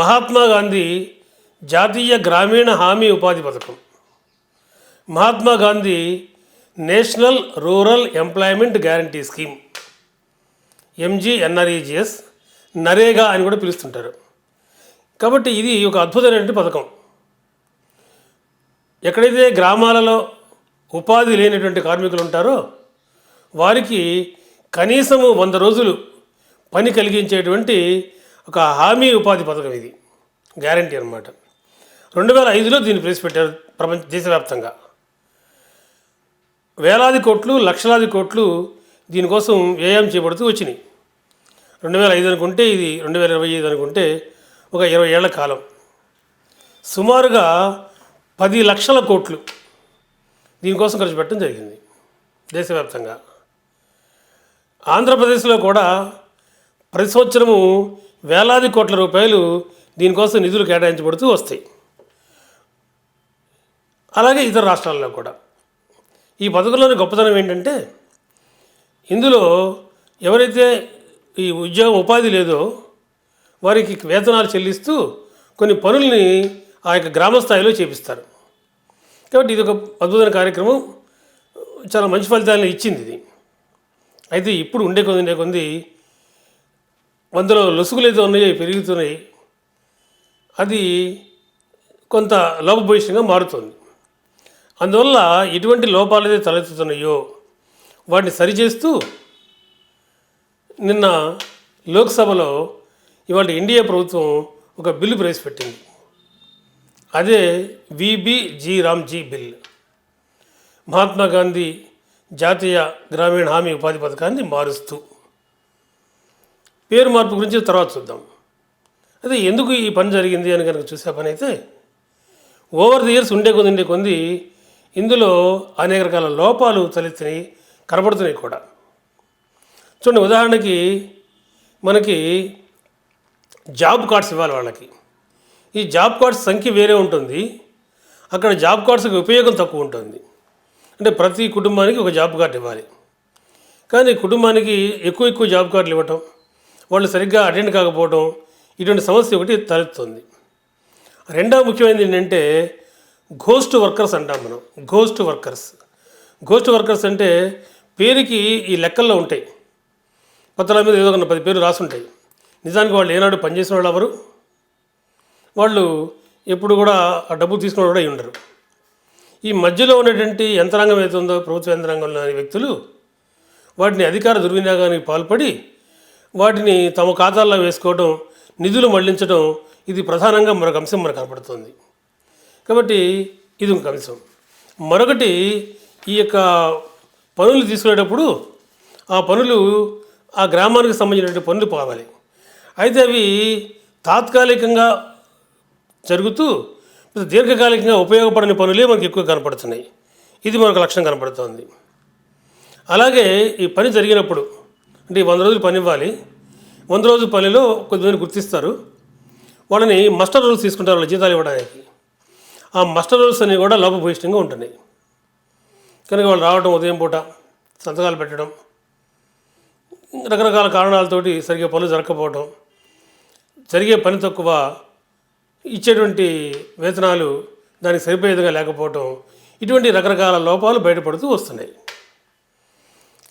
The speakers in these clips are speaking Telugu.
మహాత్మా గాంధీ జాతీయ గ్రామీణ హామీ ఉపాధి పథకం. Mahatma Gandhi national rural employment guarantee scheme. MGNREGS NREGA అని కూడా పిలుస్తుంటారు. కాబట్టి ఇది ఒక అద్భుతమైనటువంటి పథకం. ఎక్కడైతే గ్రామాలలో ఉపాధి లేనటువంటి కార్మికులు ఉంటారో వారికి కనీసము వంద రోజులు పని కలిగించేటువంటి ఒక హామీ ఉపాధి పథకం ఇది. గ్యారంటీ అన్నమాట. రెండు వేల ఐదులో దీన్ని ప్రవేశపెట్టారు ప్రపంచ దేశవ్యాప్తంగా. వేలాది కోట్లు లక్షలాది కోట్లు దీనికోసం వ్యయం చేయబడుతూ వచ్చినాయి. రెండు వేల ఐదు అనుకుంటే ఇది రెండు వేల ఇరవై ఐదు అనుకుంటే ఒక ఇరవై ఏళ్ళ కాలం. సుమారుగా పది లక్షల కోట్లు దీనికోసం ఖర్చు పెట్టడం జరిగింది దేశవ్యాప్తంగా. ఆంధ్రప్రదేశ్లో కూడా ప్రతి సంవత్సరము వేలాది కోట్ల రూపాయలు దీనికోసం నిధులు కేటాయించబడుతూ వస్తాయి. అలాగే ఇతర రాష్ట్రాల్లో కూడా. ఈ పథకంలోని గొప్పతనం ఏంటంటే ఇందులో ఎవరైతే ఈ ఉద్యోగం ఉపాధి లేదో వారికి వేతనాలు చెల్లిస్తూ కొన్ని పనుల్ని ఆ యొక్క గ్రామ స్థాయిలో చేపిస్తారు. కాబట్టి ఇది ఒక అద్భుతమైన కార్యక్రమం. చాలా మంచి ఫలితాలను ఇచ్చింది ఇది. అయితే ఇప్పుడు ఉండే కొంది ఉండే కొంది వందలో లొసుగులు అయితే ఉన్నాయో పెరుగుతున్నాయి. అది కొంత లోపభూయిష్టంగా మారుతుంది. అందువల్ల ఎటువంటి లోపాలు అయితే తలెత్తుతున్నాయో వాటిని సరిచేస్తూ నిన్న లోక్సభలో ఇవాళ ఇండియా ప్రభుత్వం ఒక బిల్లు ప్రవేశపెట్టింది. అదే VBG RAM G bill. Mahatma Gandhi జాతీయ గ్రామీణ హామీ ఉపాధి పథకాన్ని మారుస్తూ. పేరు మార్పు గురించి తర్వాత చూద్దాం. అదే ఎందుకు ఈ పని జరిగింది అని కనుక చూసే పని అయితే ఓవర్ ది ఇయర్స్ ఉండే కొద్ది ఉండే కొంది ఇందులో అనేక రకాల లోపాలు తలెత్తినాయి కనబడుతున్నాయి కూడా. చూడండి ఉదాహరణకి మనకి జాబ్ కార్డ్స్ ఇవ్వాలి వాళ్ళకి. ఈ జాబ్ కార్డ్స్ సంఖ్య వేరే ఉంటుంది. అక్కడ జాబ్ కార్డ్స్కి ఉపయోగం తక్కువ ఉంటుంది. అంటే ప్రతి కుటుంబానికి ఒక జాబ్ కార్డు ఇవ్వాలి. కానీ కుటుంబానికి ఎక్కువ ఎక్కువ జాబ్ కార్డులు ఇవ్వటం వాళ్ళు సరిగ్గా అటెండ్ కాకపోవడం ఇటువంటి సమస్య ఒకటి తలెత్తుంది. రెండవ ముఖ్యమైనది ఏంటంటే ఘోస్ట్ వర్కర్స్ అంటాం మనం. ఘోస్ట్ వర్కర్స్ ఘోస్ట్ వర్కర్స్ అంటే పేరుకి ఈ లెక్కల్లో ఉంటాయి. పత్రాల మీద ఏదో ఒక పది పేరు రాసుంటాయి. నిజానికి వాళ్ళు ఏనాడు పనిచేసిన వాళ్ళు ఎవరు? వాళ్ళు ఎప్పుడు కూడా ఆ డబ్బు తీసుకున్న కూడా అయి ఉండరు. ఈ మధ్యలో ఉన్నటువంటి యంత్రాంగం ఏతుందో ప్రభుత్వ యంత్రాంగంలో వ్యక్తులు వాటిని అధికార దుర్వినియోగానికి పాల్పడి వాటిని తమ ఖాతాల్లో వేసుకోవడం నిధులు మళ్ళించడం ఇది ప్రధానంగా మరొక అంశం మనకు కనపడుతుంది. కాబట్టి ఇది ఒక అంశం. మరొకటి ఈ యొక్క పనులు తీసుకునేటప్పుడు ఆ పనులు ఆ గ్రామానికి సంబంధించినటువంటి పనులు పోవాలి. అయితే అవి తాత్కాలికంగా జరుగుతూ దీర్ఘకాలికంగా ఉపయోగపడని పనులే మనకి ఎక్కువ కనపడుతున్నాయి. ఇది మనకు లక్ష్యం కనపడుతోంది. అలాగే ఈ పని జరిగినప్పుడు అంటే వంద రోజులు పని ఇవ్వాలి. వంద రోజుల పనిలో కొద్దిమంది గుర్తిస్తారు. వాళ్ళని మస్టర్ రోల్స్ తీసుకుంటారు వాళ్ళ జీతాలు ఇవ్వడానికి. ఆ మస్టర్ రోల్స్ అనేవి కూడా లోపభూయిష్టంగా ఉంటున్నాయి. కనుక వాళ్ళు రావడం ఉదయం పూట సంతకాలు పెట్టడం రకరకాల కారణాలతోటి సరిగ్గా పనులు జరగకపోవడం జరిగే పని తక్కువ ఇచ్చేటువంటి వేతనాలు దానికి సరిపోయేదిగా లేకపోవటం లేకపోవడం ఇటువంటి రకరకాల లోపాలు బయటపడుతూ వస్తున్నాయి.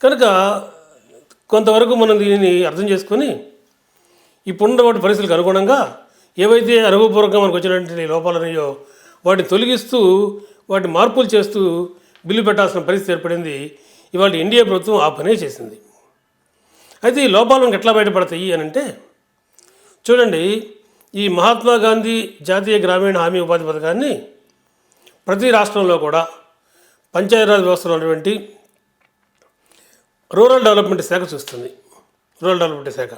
కనుక కొంతవరకు మనం దీనిని అర్థం చేసుకొని ఇప్పుడున్నటువంటి పరిస్థితులకు అనుగుణంగా ఏవైతే అనుభవపూర్వకంగా మనకు వచ్చినటువంటి లోపాలు ఉన్నాయో వాటిని తొలగిస్తూ వాటి మార్పులు చేస్తూ బిల్లు పెట్టాల్సిన పరిస్థితి ఏర్పడింది. ఇవాళ ఇండియా ప్రభుత్వం ఆ పనే చేసింది. అయితే ఈ లోపాలు మనకు ఎట్లా బయటపడతాయి అని అంటే చూడండి ఈ మహాత్మా గాంధీ జాతీయ గ్రామీణ హామీ ఉపాధి పథకాన్ని ప్రతి రాష్ట్రంలో కూడా పంచాయతీరాజ్ వ్యవస్థలో ఉన్నటువంటి రూరల్ డెవలప్మెంట్ శాఖ చూస్తుంది. రూరల్ డెవలప్మెంట్ శాఖ.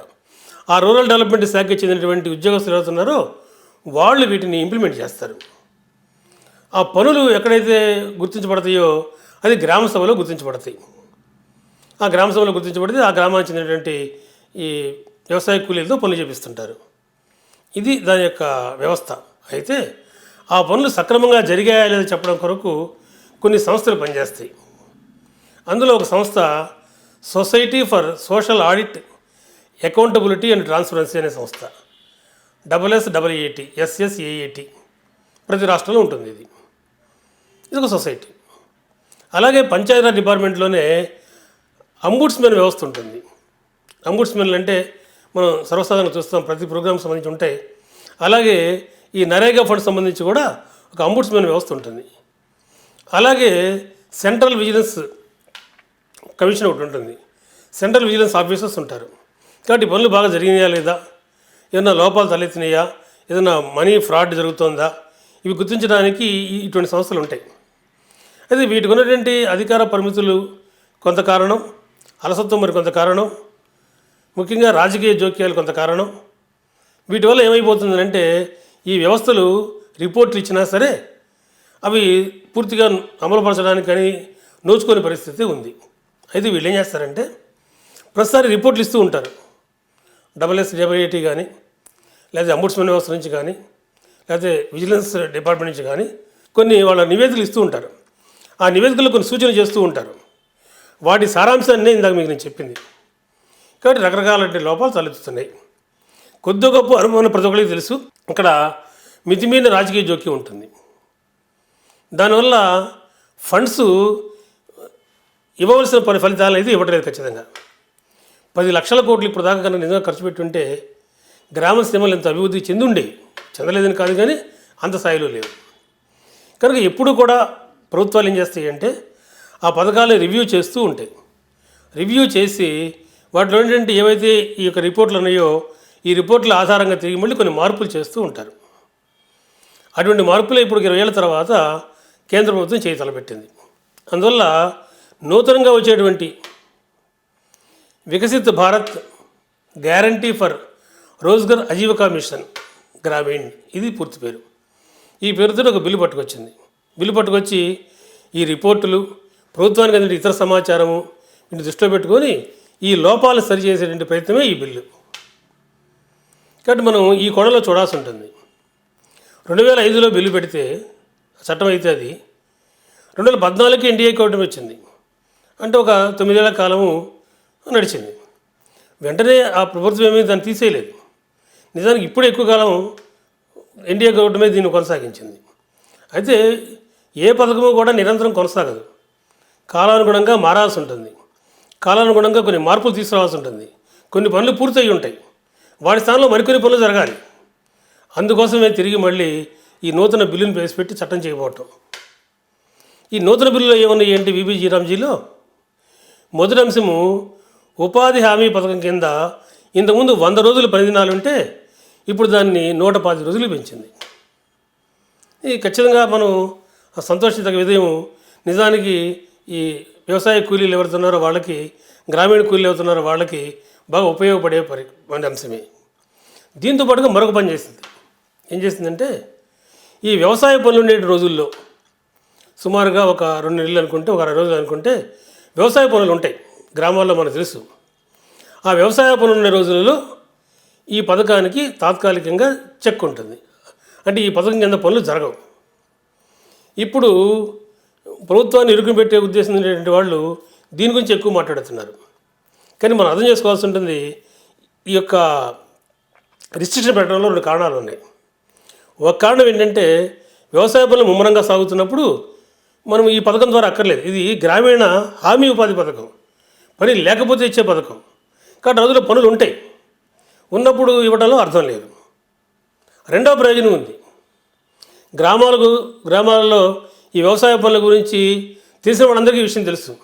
ఆ రూరల్ డెవలప్మెంట్ శాఖకి చెందినటువంటి ఉద్యోగస్తులు ఎవరుతున్నారో వాళ్ళు వీటిని ఇంప్లిమెంట్ చేస్తారు. ఆ పనులు ఎక్కడైతే గుర్తించబడతాయో అది గ్రామ సభలో గుర్తించబడతాయి. ఆ గ్రామ సభలో గుర్తించబడితే ఆ గ్రామానికి చెందినటువంటి ఈ వ్యవసాయ కూలీలతో పనులు చేపిస్తుంటారు. ఇది దాని యొక్క వ్యవస్థ. అయితే ఆ పనులు సక్రమంగా జరిగాయా లేదా చెప్పడం కొరకు కొన్ని సంస్థలు పనిచేస్తాయి. అందులో ఒక సంస్థ society for social audit accountability and transparency అనే సంస్థ. డబల్ ఎస్ డబల్ ఏటీ ఎస్ఎస్ఏఏటి ప్రతి రాష్ట్రంలో ఉంటుంది ఇది. ఇది ఒక సొసైటీ. అలాగే పంచాయతీరాజ్ డిపార్ట్మెంట్లోనే అంబుడ్స్మెన్ వ్యవస్థ ఉంటుంది. అంబుడ్స్మెన్లు అంటే మనం సర్వసాధారణంగా చూస్తాం ప్రతి ప్రోగ్రామ్ సంబంధించి ఉంటాయి అలాగే ఈ నరేగా ఫండ్ సంబంధించి కూడా ఒక అంబుడ్స్మెన్ వ్యవస్థ ఉంటుంది. అలాగే సెంట్రల్ విజిలెన్స్ కమిషన్ ఒకటి ఉంటుంది. సెంట్రల్ విజిలెన్స్ ఆఫీసర్స్ ఉంటారు. కాబట్టి పనులు బాగా జరిగినాయా లేదా? ఏదైనా లోపాలు తలెత్తినాయా? ఏదైనా మనీ ఫ్రాడ్ జరుగుతోందా? ఇవి గుర్తించడానికి ఇటువంటి సంస్థలు ఉంటాయి. అయితే వీటికి ఉన్నటువంటి అధికార పరిమితులు కొంత కారణం అలసత్వం మరి కొంత కారణం ముఖ్యంగా రాజకీయ జోక్యాలు కొంత కారణం. వీటి వల్ల ఏమైపోతుందంటే ఈ వ్యవస్థలు రిపోర్ట్లు ఇచ్చినా సరే అవి పూర్తిగా అమలుపరచడానికి కానీ నోచుకునే పరిస్థితి ఉంది. అయితే వీళ్ళు ఏం చేస్తారంటే ప్రతిసారి రిపోర్ట్లు ఇస్తూ ఉంటారు. డబల్ ఎస్ డబల్ కానీ లేదా అంబుడ్స్మెన్ వ్యవస్థ నుంచి కానీ లేకపోతే విజిలెన్స్ డిపార్ట్మెంట్ నుంచి కానీ కొన్ని వాళ్ళ నివేదికలు ఇస్తూ ఉంటారు. ఆ నివేదికలో కొన్ని సూచనలు చేస్తూ ఉంటారు. వాటి సారాంశాన్ని ఇందాక మీకు నేను చెప్పింది. కాబట్టి రకరకాల లోపాలు తలెత్తుతున్నాయి. కొద్ది గొప్ప అనుభవం ప్రతి ఒక్కరికి తెలుసు. ఇక్కడ మితిమీన రాజకీయ జోక్యం ఉంటుంది. దానివల్ల ఫండ్స్ ఇవ్వవలసిన పని ఫలితాలు అయితే ఇవ్వట్లేదు ఖచ్చితంగా. పది లక్షల కోట్లు ఇప్పుడు దాకా కనుక నిజంగా ఖర్చు పెట్టుంటే గ్రామ సినిమాలు ఎంత అభివృద్ధి చెందుండే. చెందలేదని కాదు కానీ అంత స్థాయిలో లేవు. కనుక ఎప్పుడు కూడా ప్రభుత్వాలు ఏం చేస్తాయి అంటే ఆ పథకాలు రివ్యూ చేస్తూ ఉంటాయి. రివ్యూ చేసి వాటిలో ఏంటంటే ఏవైతే ఈ యొక్క రిపోర్ట్లు ఉన్నాయో ఈ రిపోర్ట్ల ఆధారంగా తిరిగి మళ్ళీ కొన్ని మార్పులు చేస్తూ ఉంటారు. అటువంటి మార్పులు ఇప్పుడు ఇరవై ఏళ్ళ తర్వాత కేంద్ర ప్రభుత్వం చేయి తలపెట్టింది. అందువల్ల నూతనంగా వచ్చేటువంటి Viksit Bharat guarantee for Rozgar Ajeevika mission Gramin. ఇది పూర్తి పేరు. ఈ పేరుతో ఒక బిల్లు పట్టుకొచ్చింది. బిల్లు పట్టుకొచ్చి ఈ రిపోర్టులు ప్రభుత్వానికి అందిన ఇతర సమాచారము వీటిని దృష్టిలో పెట్టుకొని ఈ లోపాలు సరిచేసేటువంటి ప్రయత్నమే ఈ బిల్లు. కాబట్టి మనం ఈ కొడలో చూడాల్సి ఉంటుంది. రెండు వేల ఐదులో బిల్లు పెడితే చట్టం అయితే అది. రెండు వేల పద్నాలుగుకి ఎన్డీఏ కూటమి వచ్చింది. అంటే ఒక తొమ్మిదేళ్ళ కాలము నడిచింది. వెంటనే ఆ ప్రభుత్వం ఏమీ దాన్ని తీసేయలేదు. నిజానికి ఇప్పుడు ఎక్కువ కాలం ఎన్డీఏ గవర్నమే దీన్ని కొనసాగించింది. అయితే ఏ పథకము కూడా నిరంతరం కొనసాగదు. కాలానుగుణంగా మారాల్సి ఉంటుంది. కాలానుగుణంగా కొన్ని మార్పులు తీసుకురావాల్సి ఉంటుంది. కొన్ని పనులు పూర్తయి ఉంటాయి. వాటి స్థానంలో మరికొన్ని పనులు జరగాలి. అందుకోసమే తిరిగి మళ్ళీ ఈ నూతన బిల్లును ప్రవేశపెట్టి చట్టం చేయబోవటం ఈ నూతన బిల్లులో ఏమన్నాయి ఏంటి బీబీజీ రామ్జీలో మొదటి అంశము ఉపాధి హామీ పథకం కింద ఇంతకుముందు వంద రోజులు పని దినాలు ఉంటే ఇప్పుడు దాన్ని నూట పాతి రోజులు పెంచింది. ఈ ఖచ్చితంగా మనం సంతోషించదగ్గ విధయం నిజానికి ఈ వ్యవసాయ కూలీలు ఎవరుతున్నారో వాళ్ళకి గ్రామీణ కూలీలు ఎవరుతున్నారో వాళ్ళకి బాగా ఉపయోగపడే పరి పని అంశమే. దీంతో పాటుగా మరొక పని చేసింది. ఏం చేసిందంటే ఈ వ్యవసాయ పనులు ఉండే రోజుల్లో సుమారుగా ఒక రెండు నెలలు అనుకుంటే ఒక అరవై రోజులు అనుకుంటే వ్యవసాయ పనులు ఉంటాయి. గ్రామాల్లో మనకు తెలుసు. ఆ వ్యవసాయ పనులు ఉండే రోజులలో ఈ పథకానికి తాత్కాలికంగా చెక్ ఉంటుంది. అంటే ఈ పథకం కింద పనులు జరగవు. ఇప్పుడు ప్రభుత్వాన్ని ఇరుకుని పెట్టే ఉద్దేశం ఉండేటువంటి వాళ్ళు దీని గురించి ఎక్కువ మాట్లాడుతున్నారు. కానీ మనం అర్థం చేసుకోవాల్సి ఉంటుంది ఈ యొక్క రిస్ట్రిక్షన్ పెట్టడంలో రెండు కారణాలు ఉన్నాయి. ఒక కారణం ఏంటంటే వ్యవసాయ పనులు ముమ్మరంగా సాగుతున్నప్పుడు మనం ఈ పథకం ద్వారా అక్కర్లేదు. ఇది గ్రామీణ హామీ ఉపాధి పథకం. పని లేకపోతే ఇచ్చే పథకం. కాబట్టి రోజుల్లో పనులు ఉంటాయి. ఉన్నప్పుడు ఇవ్వడంలో అర్థం లేదు. రెండవ ప్రయోజనం ఉంది. గ్రామాలకు గ్రామాలలో ఈ వ్యవసాయ పనుల గురించి తెలిసిన వాళ్ళందరికీ ఈ విషయం తెలుసు.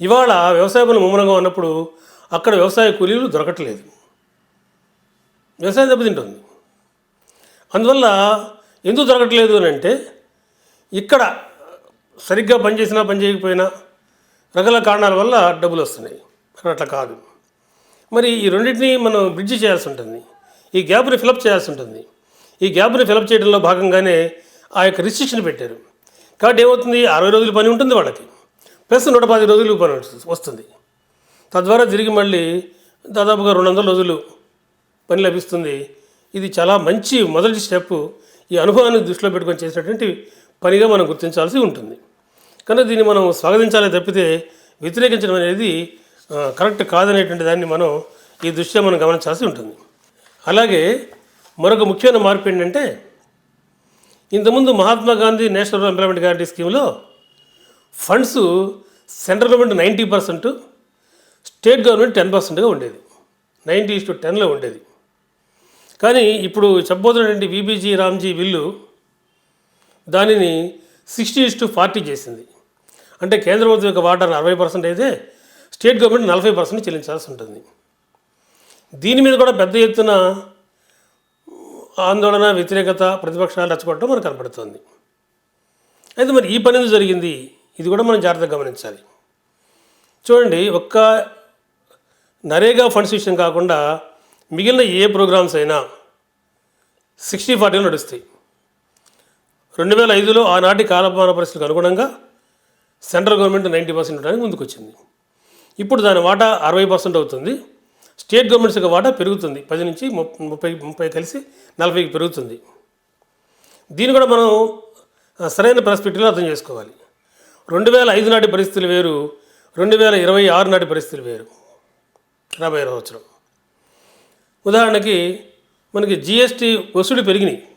ఇవాళ వ్యవసాయ పనులు ముమ్మరంగా ఉన్నప్పుడు అక్కడ వ్యవసాయ కూలీలు దొరకట్లేదు. వ్యవసాయం దెబ్బతింటుంది. అందువల్ల ఎందుకు దొరకట్లేదు అని అంటే ఇక్కడ సరిగ్గా పనిచేసినా పని చేయకపోయినా రకాల కారణాల వల్ల డబ్బులు వస్తున్నాయి. మరి అట్లా కాదు. మరి ఈ రెండింటిని మనం బ్రిడ్జ్ చేయాల్సి ఉంటుంది. ఈ గ్యాప్ని ఫిలప్ చేయాల్సి ఉంటుంది. ఈ గ్యాప్ని ఫిలప్ చేయడంలో భాగంగానే ఆ యొక్క రిస్ట్రిక్షన్ పెట్టారు. కాబట్టి ఏమవుతుంది? అరవై రోజులు పని ఉంటుంది వాళ్ళకి. ప్లస్ నూట పది రోజులు పని వస్తుంది. తద్వారా తిరిగి మళ్ళీ దాదాపుగా రెండు వందల రోజులు పని లభిస్తుంది. ఇది చాలా మంచి మొదటి స్టెప్ ఈ అనుభవాన్ని దృష్టిలో పెట్టుకొని చేసినటువంటి పనిగా మనం గుర్తించాల్సి ఉంటుంది. కనుక దీన్ని మనం స్వాగతించాలి తప్పితే వ్యతిరేకించడం అనేది కరెక్ట్ కాదనేటువంటి దాన్ని మనం ఈ దృష్ట్యా మనం గమనించాల్సి ఉంటుంది. అలాగే మరొక ముఖ్యమైన మార్పు ఏంటంటే ఇంతకుముందు Mahatma Gandhi national rural employment guarantee స్కీమ్లో funds central government ninety percent state government ten పర్సెంట్గా ఉండేది. నైంటీ టు టెన్లో ఉండేది. కానీ ఇప్పుడు చెప్పబోతున్నటువంటి విబీజీ రామ్జీ బిల్లు దానిని సిక్స్టీ టు ఫార్టీ చేసింది. అంటే కేంద్ర ప్రభుత్వం యొక్క వాటాను అరవై పర్సెంట్ అయితే స్టేట్ గవర్నమెంట్ నలభై పర్సెంట్ చెల్లించాల్సి ఉంటుంది. దీని మీద కూడా పెద్ద ఎత్తున ఆందోళన వ్యతిరేకత ప్రతిపక్షాలు రచ్చగొట్టడం మనకు కనపడుతుంది. అయితే మరి ఈ పని జరిగింది? ఇది కూడా మనం జాగ్రత్తగా గమనించాలి. చూడండి ఒక్క నరేగా ఫండ్స్ విషయం కాకుండా మిగిలిన ఏ ప్రోగ్రామ్స్ అయినా సిక్స్టీ ఫార్టీలో నడుస్తాయి. రెండు వేల ఐదులో ఆనాటి కాలమాన పరిస్థితులకు అనుగుణంగా సెంట్రల్ గవర్నమెంట్ నైంటీ పర్సెంట్ ఉండడానికి ముందుకొచ్చింది. ఇప్పుడు దాని వాటా అరవై పర్సెంట్ అవుతుంది. స్టేట్ గవర్నమెంట్స్ యొక్క వాటా పెరుగుతుంది. పది నుంచి ముప్పై ముప్పై కలిసి నలభైకి పెరుగుతుంది. దీన్ని కూడా మనం సరైన పర్స్పెక్టివ్లో అర్థం చేసుకోవాలి. రెండు వేల ఐదు నాటి పరిస్థితులు వేరు. రెండు వేల ఇరవై ఆరు నాటి పరిస్థితులు వేరు. రాబోయే సంవత్సరం. ఉదాహరణకి మనకి జిఎస్టీ వసూలు పెరిగినాయి.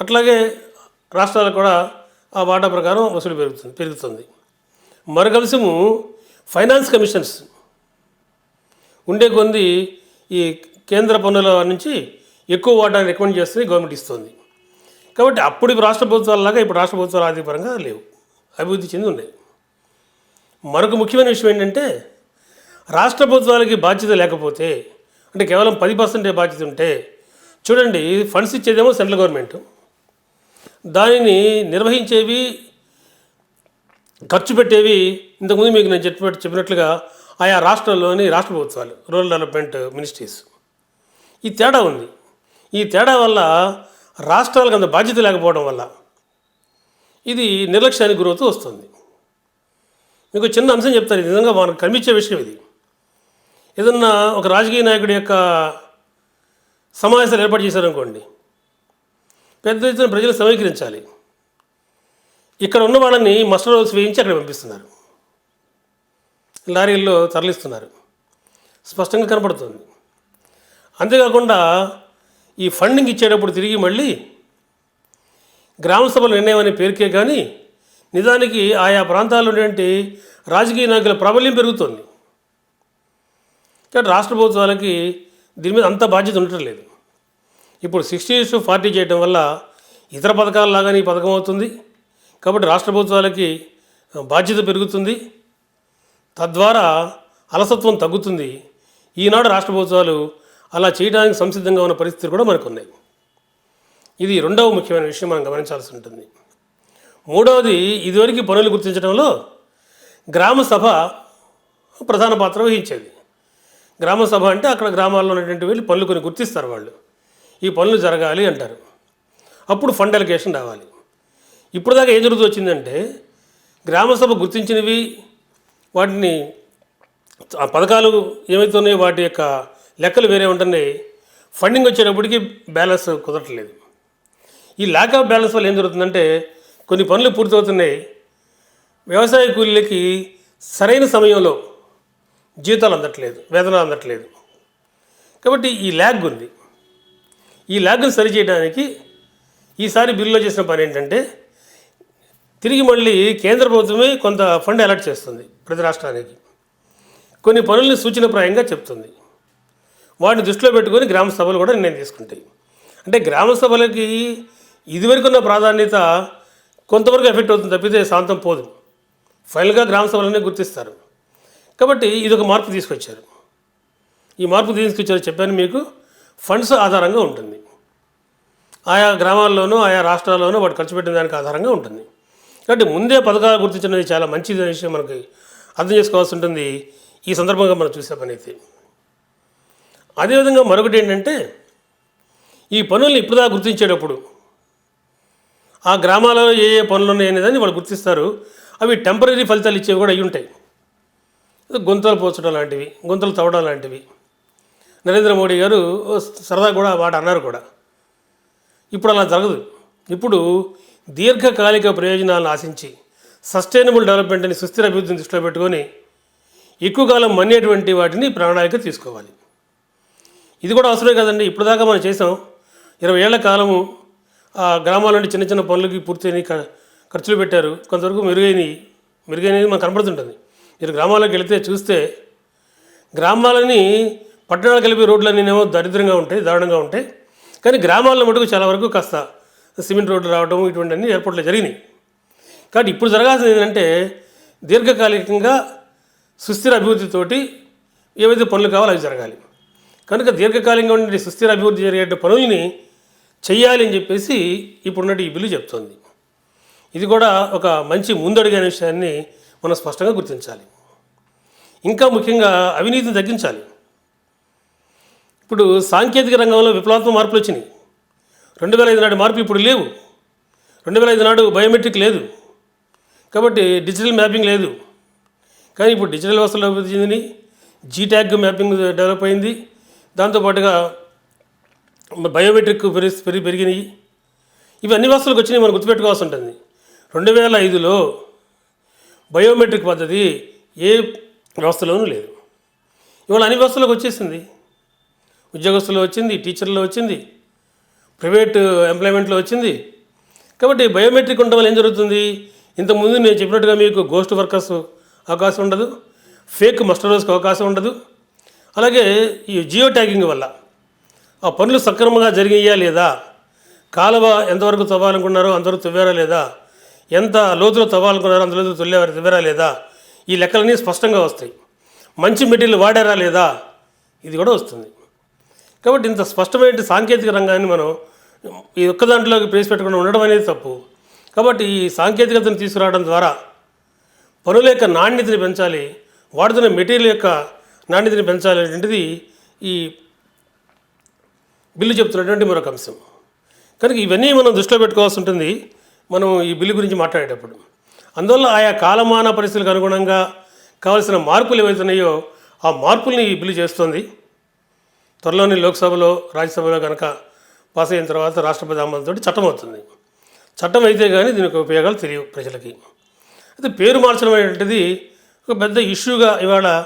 అట్లాగే రాష్ట్రాలకు కూడా ఆ వాటా ప్రకారం వసూలు పెరుగుతుంది పెరుగుతుంది. మరొక అంశము ఫైనాన్స్ కమిషన్స్. ఉండే కొంది ఈ కేంద్ర పన్నుల నుంచి ఎక్కువ వాటాన్ని రికమెండ్ చేస్తుంది గవర్నమెంట్ ఇస్తుంది. కాబట్టి అప్పుడు రాష్ట్ర ప్రభుత్వాలలాగా ఇప్పుడు రాష్ట్ర ప్రభుత్వాలు ఆర్థికపరంగా లేవు. అభివృద్ధి చెంది ఉన్నాయి. మరొక ముఖ్యమైన విషయం ఏంటంటే రాష్ట్ర ప్రభుత్వాలకి బాధ్యత లేకపోతే అంటే కేవలం పది పర్సెంటే బాధ్యత ఉంటే చూడండి ఫండ్స్ ఇచ్చేదేమో సెంట్రల్ గవర్నమెంట్. దానిని నిర్వహించేవి ఖర్చు పెట్టేవి ఇంతకుముందు మీకు నేను చెప్పినట్టు చెప్పినట్లుగా ఆయా రాష్ట్రాల్లోని రాష్ట్ర ప్రభుత్వాలు రూరల్ డెవలప్మెంట్ మినిస్ట్రీస్. ఈ తేడా ఉంది. ఈ తేడా వల్ల రాష్ట్రాలకు అంత బాధ్యత లేకపోవడం వల్ల ఇది నిర్లక్ష్యానికి గురవుతూ వస్తుంది. మీకు చిన్న అంశం చెప్తాను. ఇది నిజంగా మనకు కనిపించే విషయం ఇది. ఏదన్నా ఒక రాజకీయ నాయకుడి యొక్క సమావేశాలు ఏర్పాటు చేశారనుకోండి పెద్ద ఎత్తున ప్రజలు సమీకరించాలి. ఇక్కడ ఉన్న వాళ్ళని మస్టర్ హౌస్ వేయించి అక్కడ పంపిస్తున్నారు. లారీల్లో తరలిస్తున్నారు. స్పష్టంగా కనపడుతుంది. అంతేకాకుండా ఈ ఫండింగ్ ఇచ్చేటప్పుడు తిరిగి మళ్ళీ గ్రామ సభల నిర్ణయం అనే పేరుకే కానీ నిజానికి ఆయా ప్రాంతాల్లో ఉన్నటువంటి రాజకీయ నాయకుల ప్రాబల్యం పెరుగుతోంది. కాబట్టి రాష్ట్ర ప్రభుత్వాలకి దీని మీద అంత బాధ్యత ఉండటం లేదు. ఇప్పుడు సిక్స్టీ టు ఫార్టీ చేయడం వల్ల ఇతర పథకాల లాగానే ఈ పథకం అవుతుంది. కాబట్టి రాష్ట్ర ప్రభుత్వాలకి బాధ్యత పెరుగుతుంది. తద్వారా అలసత్వం తగ్గుతుంది. ఈనాడు రాష్ట్ర ప్రభుత్వాలు అలా చేయడానికి సంసిద్ధంగా ఉన్న పరిస్థితులు కూడా మనకు ఉన్నాయి. ఇది రెండవ ముఖ్యమైన విషయం మనం గమనించాల్సి ఉంటుంది. మూడవది ఇదివరకు పనులు గుర్తించడంలో గ్రామ సభ ప్రధాన పాత్ర వహించేది. గ్రామ సభ అంటే అక్కడ గ్రామాల్లో ఉన్నటువంటి వెళ్ళి పనులు కొన్ని గుర్తిస్తారు వాళ్ళు. ఈ పనులు జరగాలి అంటారు. అప్పుడు ఫండ్ అలికేషన్ రావాలి. ఇప్పుడు దాకా ఏం జరుగుతూ వచ్చిందంటే గ్రామ సభ గుర్తించినవి వాటిని ఆ పథకాలు ఏమైతే ఉన్నాయో వాటి యొక్క లెక్కలు వేరే ఉంటున్నాయి. ఫండింగ్ వచ్చేటప్పటికి బ్యాలెన్స్ కుదరట్లేదు. ఈ ల్యాక్ ఆఫ్ బ్యాలెన్స్ వల్ల ఏం జరుగుతుందంటే కొన్ని పనులు పూర్తవుతున్నాయి. వ్యవసాయ కూలీలకి సరైన సమయంలో జీతాలు అందట్లేదు వేతనాలు అందట్లేదు. కాబట్టి ఈ ల్యాగ్ ఉంది. ఈ ల్యాగ్ను సరిచేయడానికి ఈసారి బిల్లులో చేసిన పని ఏంటంటే తిరిగి మళ్ళీ కేంద్ర ప్రభుత్వమే కొంత ఫండ్ అలర్ట్ చేస్తుంది ప్రతి రాష్ట్రానికి. కొన్ని పనుల్ని సూచనప్రాయంగా చెప్తుంది. వాటిని దృష్టిలో పెట్టుకొని గ్రామ సభలు కూడా నిర్ణయం తీసుకుంటాయి. అంటే గ్రామ సభలకి ఇదివరకు ఉన్న ప్రాధాన్యత కొంతవరకు ఎఫెక్ట్ అవుతుంది తప్పితే శాంతం పోదు. ఫైనల్గా గ్రామ సభలనే గుర్తిస్తారు. కాబట్టి ఇది ఒక మార్పు తీసుకొచ్చారు. ఈ మార్పు తీసుకొచ్చారు చెప్పాను మీకు. ఫండ్స్ ఆధారంగా ఉంటుంది. ఆయా గ్రామాల్లోనూ ఆయా రాష్ట్రాల్లోనూ వాటి ఖర్చు పెట్టిన దానికి ఆధారంగా ఉంటుంది. కాబట్టి ముందే పథకాలు గుర్తించినవి చాలా మంచిది అనే విషయం మనకి అర్థం చేసుకోవాల్సి ఉంటుంది ఈ సందర్భంగా మనం చూసే పని అయితే అదేవిధంగా మరొకటి ఏంటంటే ఈ పనుల్ని ఇప్పుడుదా గుర్తించేటప్పుడు ఆ గ్రామాలలో ఏ ఏ పనులు ఉన్నాయి అనేదాన్ని వాళ్ళు గుర్తిస్తారు. అవి టెంపరీ ఫలితాలు ఇచ్చేవి కూడా అయి ఉంటాయి గుంతలు పోచడం లాంటివి గుంతలు తవ్వడం లాంటివి. నరేంద్ర మోడీ గారు సరదా కూడా వాడు అన్నారు కూడా. ఇప్పుడు అలా జరగదు. ఇప్పుడు దీర్ఘకాలిక ప్రయోజనాలను ఆశించి సస్టైనబుల్ డెవలప్మెంట్ అని సుస్థిర అభివృద్ధిని దృష్టిలో పెట్టుకొని ఎక్కువ కాలం మన్నేటువంటి వాటిని ప్రణాళిక తీసుకోవాలి. ఇది కూడా అవసరమే కదండి. ఇప్పుడు దాకా మనం చేసాం. ఇరవై ఏళ్ళ కాలము ఆ గ్రామాల నుండి చిన్న చిన్న పనులకి పూర్తయిన ఖర్చులు పెట్టారు. కొంతవరకు మెరుగైనవి మెరుగైనది మనకు కనపడుతుంటుంది. మీరు గ్రామాలకు వెళితే చూస్తే గ్రామాలని పట్టణాలు కలిపి రోడ్లన్నీ ఏమో దరిద్రంగా ఉంటాయి దారుణంగా ఉంటాయి. కానీ గ్రామాల్లో మటుకు చాలా వరకు కాస్త సిమెంట్ రోడ్లు రావడం ఇటువంటివన్నీ ఏర్పాట్లు జరిగినాయి. కాబట్టి ఇప్పుడు జరగాల్సింది ఏంటంటే దీర్ఘకాలికంగా సుస్థిర అభివృద్ధితోటి ఏవైతే పనులు కావాలో అవి జరగాలి. కనుక దీర్ఘకాలికంగా ఉండే సుస్థిర అభివృద్ధి జరిగే పనుల్ని చెయ్యాలి అని చెప్పేసి ఇప్పుడున్నట్టు ఈ బిల్లు చెప్తోంది. ఇది కూడా ఒక మంచి ముందడుగైన విషయాన్ని మనం స్పష్టంగా గుర్తించాలి. ఇంకా ముఖ్యంగా అవినీతిని తగ్గించాలి. ఇప్పుడు సాంకేతిక రంగంలో విప్లవాత్మక మార్పులు వచ్చినాయి. రెండు వేల ఐదు నాటి మార్పులు ఇప్పుడు లేవు. రెండు వేల ఐదు నాడు బయోమెట్రిక్ లేదు. కాబట్టి డిజిటల్ మ్యాపింగ్ లేదు. కానీ ఇప్పుడు డిజిటల్ వ్యవస్థలో అభివృద్ధి చెందింది. జీట్యాగ్ మ్యాపింగ్ డెవలప్ అయింది. దాంతోపాటుగా బయోమెట్రిక్ పెరిగి పెరిగి పెరిగినాయి. ఇవి అన్ని వ్యవస్థలకు వచ్చినాయి మనం గుర్తుపెట్టుకోవాల్సి ఉంటుంది. రెండు వేల ఐదులో బయోమెట్రిక్ పద్ధతి ఏ వ్యవస్థలోనూ లేదు. ఇవాళ అన్ని వ్యవస్థలకు వచ్చేసింది. ఉద్యోగస్తులు వచ్చింది టీచర్లో వచ్చింది ప్రైవేట్ ఎంప్లాయ్మెంట్లో వచ్చింది. కాబట్టి బయోమెట్రిక్ ఉండడం వల్ల ఏం జరుగుతుంది? ఇంతకుముందు నేను చెప్పినట్టుగా మీకు గోస్ట్ వర్కర్స్ అవకాశం ఉండదు ఫేక్ మస్టరోస్కి అవకాశం ఉండదు. అలాగే ఈ జియో ట్యాగింగ్ వల్ల ఆ పనులు సక్రమంగా జరిగాయా లేదా? కాలువ ఎంతవరకు తవ్వాలనుకున్నారో అంతవరకు తవ్వారా లేదా? ఎంత లోతులో తవ్వాలనుకున్నారో అంత తొలివారు తొల్లేవారు తవ్వారా లేదా? ఈ లెక్కలన్నీ స్పష్టంగా వస్తాయి. మంచి మెటీరియల్ వాడారా లేదా? ఇది కూడా వస్తుంది. కాబట్టి ఇంత స్పష్టమైన సాంకేతిక రంగాన్ని మనం ఈ ఒక్క దాంట్లోకి ప్రవేశపెట్టకుండా ఉండడం అనేది తప్పు. కాబట్టి ఈ సాంకేతికతను తీసుకురావడం ద్వారా పనుల యొక్క నాణ్యతని పెంచాలి వాడుతున్న మెటీరియల్ యొక్క నాణ్యతని పెంచాలి అనేటువంటిది ఈ బిల్లు చెప్తున్నటువంటి మరొక అంశం. కనుక ఇవన్నీ మనం దృష్టిలో పెట్టుకోవాల్సి ఉంటుంది మనం ఈ బిల్లు గురించి మాట్లాడేటప్పుడు. అందువల్ల ఆయా కాలమాన పరిస్థితులకు అనుగుణంగా కావలసిన మార్పులు ఏవైతున్నాయో ఆ మార్పుల్ని ఈ బిల్లు చేస్తుంది. త్వరలోనే లోక్సభలో రాజ్యసభలో కనుక పాస్ అయిన తర్వాత రాష్ట్రపతి ఆమోదంతో చట్టం అవుతుంది. చట్టం అయితే కానీ దీనికి ఉపయోగాలు తెలియవు ప్రజలకి. అయితే పేరు మార్చడం అనేటువంటిది ఒక పెద్ద ఇష్యూగా ఇవాళ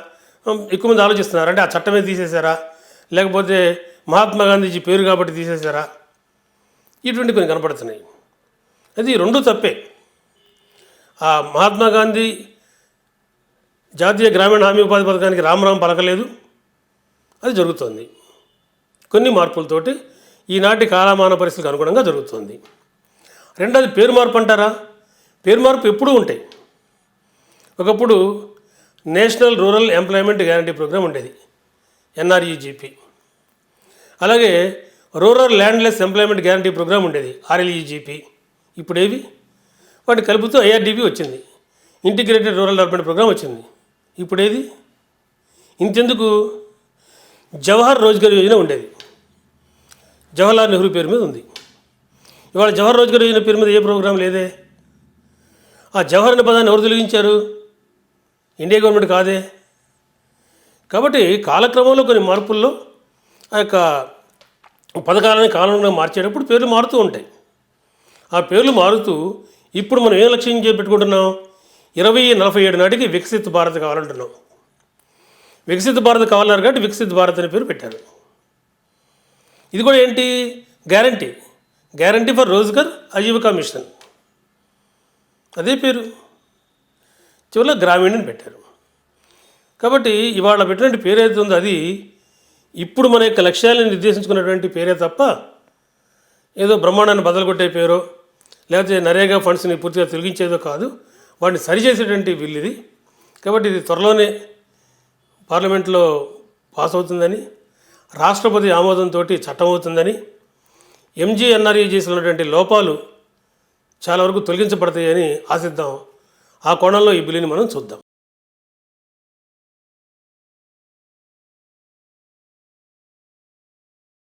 ఎక్కువ మంది ఆలోచిస్తున్నారు. అంటే ఆ చట్టమే తీసేశారా? లేకపోతే మహాత్మా గాంధీజీ పేరు కాబట్టి తీసేశారా? ఇటువంటి కొన్ని కనపడుతున్నాయి. అది రెండు తప్పే. ఆ మహాత్మా గాంధీ జాతీయ గ్రామీణ హామీ ఉపాధి పథకానికి రామరామ్ పలకలేదు. అది జరుగుతోంది. కొన్ని మార్పులతోటి ఈనాటి కాలమాన పరిస్థితులకు అనుగుణంగా జరుగుతుంది. రెండోది పేరు మార్పు అంటారా? పేరు మార్పు ఎప్పుడూ ఉంటాయి. ఒకప్పుడు national rural employment guarantee programme ఉండేది ఎన్ఆర్యుజీపీ. అలాగే rural landless employment guarantee programme ఉండేది ఆర్ఎల్ఈజీపీ. ఇప్పుడు ఏవి? వాటి కలుపుతూ ఐఆర్డీపీ వచ్చింది ఇంటిగ్రేటెడ్ రూరల్ డెవలప్మెంట్ ప్రోగ్రామ్ వచ్చింది. ఇప్పుడేది ఇంతెందుకు? జవహర్ రోజ్గార్ యోజన ఉండేది. జవహర్లాల్ నెహ్రూ పేరు మీద ఉంది. ఇవాళ జవహర్ రోజ్గార్ యోజన పేరు మీద ఏ ప్రోగ్రాం లేదే? ఆ జవహర్ అనే పదాన్ని ఎవరు తొలగించారు? ఇండియా గవర్నమెంట్ కాదే? కాబట్టి కాలక్రమంలో కొన్ని మార్పుల్లో ఆ యొక్క పథకాలని కాలంలో మార్చేటప్పుడు పేర్లు మారుతూ ఉంటాయి. ఆ పేర్లు మారుతూ ఇప్పుడు మనం ఏం లక్ష్యం చేసి పెట్టుకుంటున్నాం ఇరవై నలభై ఏడు నాటికి వికసిత్ భారత్ కావాలంటున్నాం. వికసిత భారత్ కావాలన్నారు కాబట్టి వికసిత్ భారత్ అనే పేరు పెట్టారు. ఇది కూడా ఏంటి? Guarantee. Guarantee for Rozgar Ajeevika mission అదే పేరు. చివరిలో గ్రామీణని పెట్టారు. కాబట్టి ఇవాళ పెట్టినటువంటి పేరు ఏదైతే ఉందో అది ఇప్పుడు మన యొక్క లక్ష్యాలను నిర్దేశించుకున్నటువంటి పేరే తప్ప ఏదో బ్రహ్మాండాన్ని బదలగొట్టే పేరో లేకపోతే నరేగా ఫండ్స్ని పూర్తిగా తొలగించేదో కాదు. వాటిని సరిచేసేటువంటి బిల్ ఇది కాబట్టి ఇది త్వరలోనే పార్లమెంట్లో పాస్ అవుతుందని రాష్ట్రపతి ఆమోదంతో చట్టం అవుతుందని ఎంజీఎన్ఆర్ఈ చేసినటువంటి లోపాలు చాలా వరకు తొలగించబడతాయని ఆశిద్దాం. ఆ కోణంలో ఈ బిల్లుని మనం చూద్దాం.